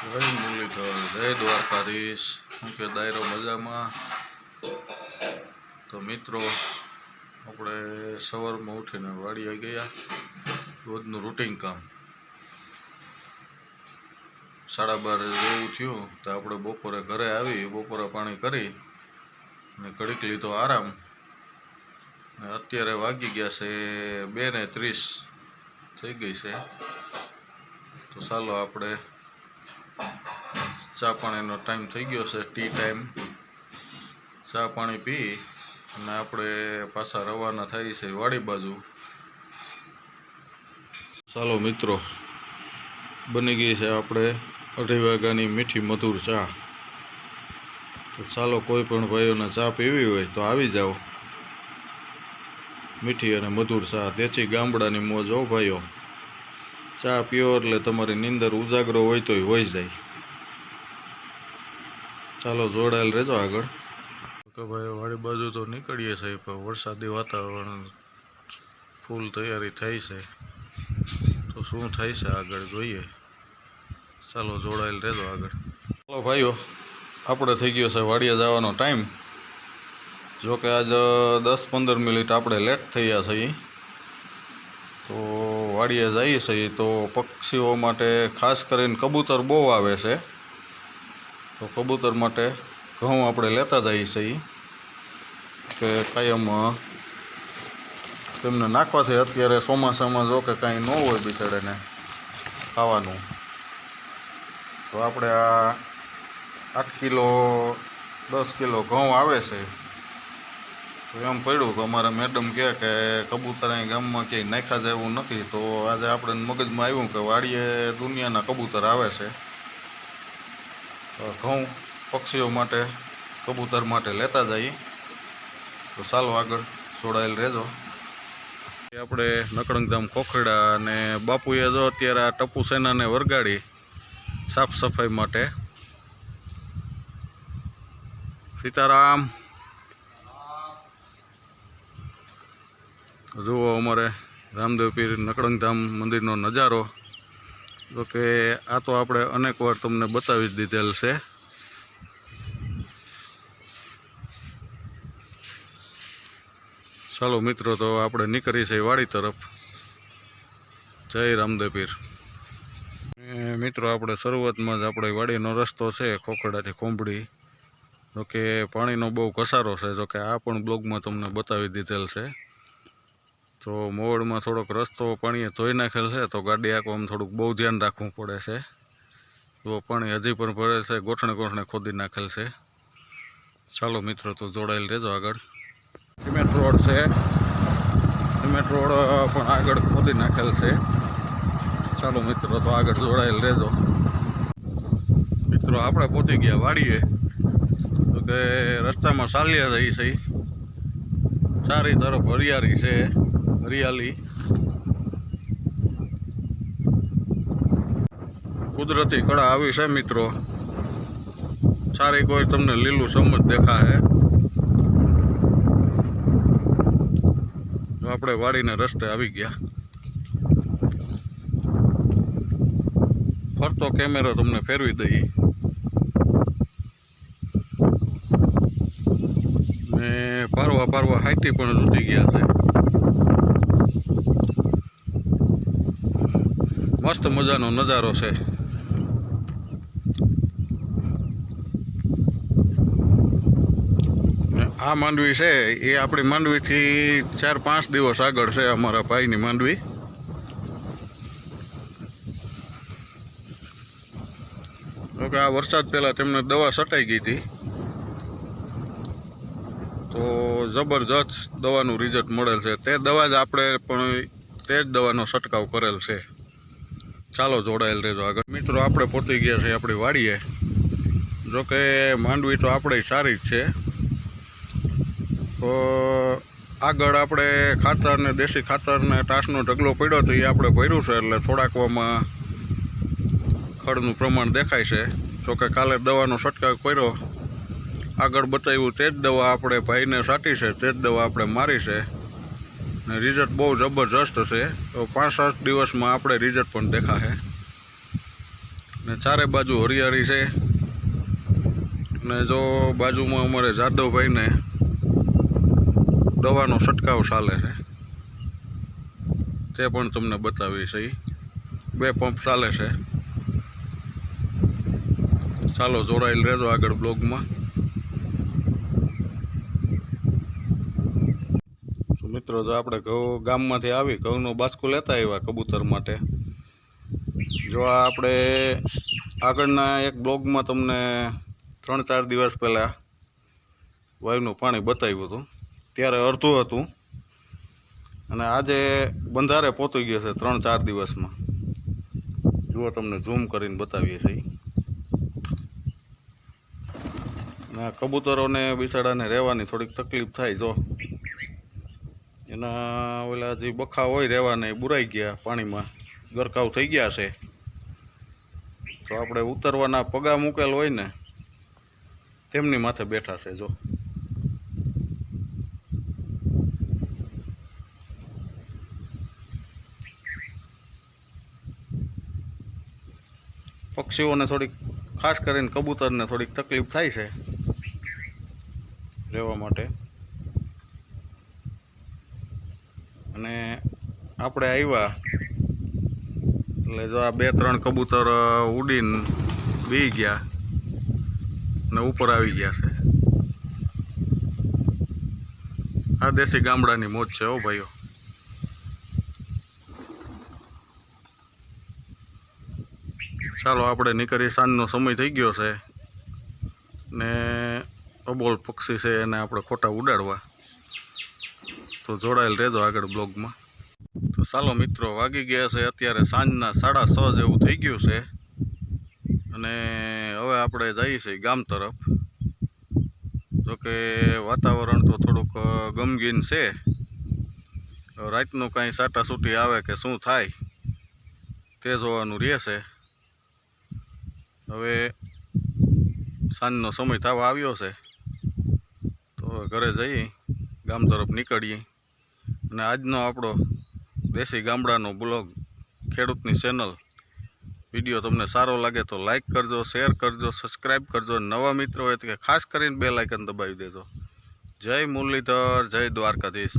જય મુરલીધર, જય દ્વારકાધીશ. હું કે દાયરો મજામાં? તો મિત્રો, આપણે સવારમાં ઉઠીને વાડીએ ગયા. રોજનું રૂટિન કામ. સાડા બાર જેવું થયું, તો આપણે બપોરે ઘરે આવી, બપોરે પાણી કરી ને કડીક લીધો આરામ. ને અત્યારે વાગી ગયા છે બે ને ત્રીસ. થઈ ગઈ છે. તો ચાલો આપણે ચા પાણીનો ટાઈમ થઈ ગયો છે ટી ટાઈમ ચા પાણી પી અને આપણે પાછા રવાના થઈ છે વાડી બાજુ. ચાલો મિત્રો, બની ગઈ છે આપણે અઢી વાગ્યાની મીઠી મધુર ચા. તો ચાલો કોઈ પણ ભાઈઓને ચા પીવી હોય તો આવી જાઓ. મીઠી અને મધુર ચા, દેશી ગામડાની મોજ હો ભાઈઓ. ચા પીઓ એટલે તમારી નીંદર ઉજાગરો હોય તોય હોય જાય. ચાલો જોડાયેલ રહેજો આગળ. કે ભાઈ વાળી બાજુ તો નીકળીએ છીએ પણ વરસાદી વાતાવરણ ફૂલ તૈયારી થઈ છે. તો શું થાય છે આગળ જોઈએ. ચાલો જોડાયેલ રહેજો આગળ. ચાલો ભાઈઓ આપણે થઈ ગયો છે વાડીએ જવાનો ટાઈમ. જોકે આજ દસ પંદર મિનિટ આપણે લેટ થયા છીએ. તો વાડીએ જઈએ છીએ તો પક્ષીઓ માટે ખાસ કરીને કબૂતર બહુ આવે છે. તો કબૂતર માટે ઘઉં આપણે લેતા જઈએ છીએ કે કાયમ તેમને નાખવાથી અત્યારે ચોમાસામાં જો કે કાંઈ ન હોય બિચારાને ખાવાનું. તો આપણે આ આઠ કિલો, દસ કિલો ઘઉં આવે છે. તો એમ પડ્યું તો અમારા મેડમ કહે કે કબૂતર અહીં ગામમાં ક્યાંય નાખ્યા જાય એવું નથી. તો આજે આપણે મગજમાં આવ્યું કે વાડીએ દુનિયાના કબૂતર આવે છે. ઘઉં પક્ષીઓ માટે, કબૂતર માટે લેતા જઈએ. તો ચાલો આગળ જોડાયેલ રહેજો. આપણે નકળંગધામ ખોખડા અને બાપુએ જો અત્યારે આ ટપુ સેનાને વરગાડી સાફ સફાઈ માટે. સીતારામ. જુઓ અમારે રામદેવ પીર નકળંગધામ મંદિરનો નજારો. તો કે આ તો આપણે અનેક વાર તમને બતાવી જ દીધેલ છે. ચાલો મિત્રો, તો આપણે નીકળી છે વાડી તરફ. જય રામદેવપીર મિત્રો, આપણે શરૂઆતમાં જ આપણે વાડીનો રસ્તો છે, ખોખડાથી ખોંભડી જોકે પાણીનો બહુ ઘસારો છે જોકે આ પણ બ્લોગમાં તમને બતાવી દીધેલ છે. તો મોવડમાં થોડોક રસ્તો પાણીએ ધોઈ નાખેલ છે, તો ગાડી આંકવામાં થોડુંક બહુ ધ્યાન રાખવું પડે છે. તો પાણી હજી પણ ભરે છે, ગોઠણે ગોઠણે ખોદી નાખેલ છે. ચાલો મિત્રો, તો જોડાયેલ રહેજો આગળ. સિમેન્ટ રોડ છે. સિમેન્ટ રોડ પણ આગળ ખોદી નાખેલ છે. ચાલો મિત્રો, તો આગળ જોડાયેલ રહેજો. મિત્રો, આપણે પહોંચી ગયા વાડીએ. તો કે રસ્તામાં ચાલ્યા જઈએ છે. ચારે તરફ હરિયાળી છે. હરિયાળી કુદરતી કળા આવી છે મિત્રો. સારી કોઈ તમને લીલું સમજ દેખાશે. જો આપણે વાડીને રસ્તે આવી ગયા. ફરતો કેમેરો તમને ફેરવી દઈએ ને પારવા પારવા હાઈટી પણ તૂટી ગયા છે. મસ્ત મજાનો નજારો છે. આ માંડવી છે, એ આપણી માંડવીથી ચાર પાંચ દિવસ આગળ છે અમારા ભાઈની માંડવી. તો કે આ વરસાદ પહેલાં તેમને દવા છટાઈ ગઈ હતી. તો જબરજસ્ત દવાનું રિઝલ્ટ મળેલ છે. તે દવા જ આપણે પણ તે જ દવાનો છંટકાવ કરેલ છે. ચાલો જોડાયેલ રહેજો આગળ. મિત્રો, આપણે પહોંચી ગયા છે આપણી વાડીએ. જોકે માંડવી તો આપણે સારી જ છે. તો આગળ આપણે ખાતર ને દેશી ખાતર ને ટાસનો ઢગલો પડ્યો તો એ આપણે ભર્યું છે એટલે થોડાકવામાં ખડનું પ્રમાણ દેખાય છે. જોકે કાલે દવાનો છંટકાવ કર્યો. આગળ બતાવ્યું તે જ દવા આપણે ભાઈને સાટી છે, તે જ દવા આપણે મારી છે. રિઝલ્ટ બહુ જબરજસ્ત છે તો પાંચ સાત દિવસમાં આપણે રિઝલ્ટ પણ દેખાશે. ને ચારે બાજુ હરિયાળી છે. ને જો બાજુમાં અમારે જાદવભાઈને દવાનો છંટકાવ ચાલે છે. તે પણ તમને બતાવી છે બે પંપ ચાલે છે. ચાલો જોડાયેલ રહેજો આગળ બ્લોગમાં તો મિત્રો, જો આપણે ઘઉં ગામમાંથી આવી, ઘઉંનો બાસ્કું લેતા આવ્યા કબૂતર માટે. જો આ આપણે આગળના એક બ્લોગમાં તમને ત્રણ ચાર દિવસ પહેલાં વાયુનું પાણી બતાવ્યું હતું. ત્યારે અડધું હતું. અને આજે બંધારે પહોંચી ગયો છે ત્રણ ચાર દિવસમાં. જુઓ તમને ઝૂમ કરીને બતાવીએ છીએ. અને કબૂતરોને બિસાડાને રહેવાની થોડીક તકલીફ થાય જો. એના ઓલા જે બખા હોય રહેવાને એ બુરાઈ ગયા પાણીમાં. ગરકાવ થઈ ગયા છે. તો આપણે ઉતરવાના પગા મૂકેલ હોય ને, તેમની માથે બેઠા છે જો. પક્ષીઓને થોડીક, ખાસ કરીને કબૂતરને થોડીક તકલીફ થાય છે રહેવા માટે. અને આપણે આવ્યા. એટલે જો આ બે ત્રણ કબૂતર ઉડીને બી ગયા ને ઉપર આવી ગયા છે. આ દેશી ગામડાની મોજ છે હો ભાઈઓ. ચાલો આપણે નીકળી સાંજનો સમય થઈ ગયો છે ને અબોલ પક્ષી છે એને આપણે ખોટા ઉડાડવા. તો જોડાયેલ રહેજો આગળ બ્લોગમાં. તો ચાલો મિત્રો, વાગી ગયા છે અત્યારે સાંજના સાડા છ જેવું થઈ ગયું છે. અને હવે આપણે જઈએ છીએ ગામ તરફ. જોકે વાતાવરણ તો થોડુંક ગમગીન છે. રાતનું કાંઈ સાટાસૂટી આવે કે શું થાય, તે જોવાનું રહેશે હવે સાંજનો સમય થવા આવ્યો છે. તો ઘરે જઈએ, ગામ તરફ નીકળીએ. અને આજનો આપણો દેશી ગામડાનો બ્લોગ, ખેડૂતની ચેનલ વીડિયો તમને સારો લાગે તો લાઈક કરજો શેર કરજો સબસ્ક્રાઈબ કરજો નવા મિત્રો હોય તો કે ખાસ કરીને બે લાઇકન દબાવી દેજો. જય મુરલીધર, જય દ્વારકાધીશ.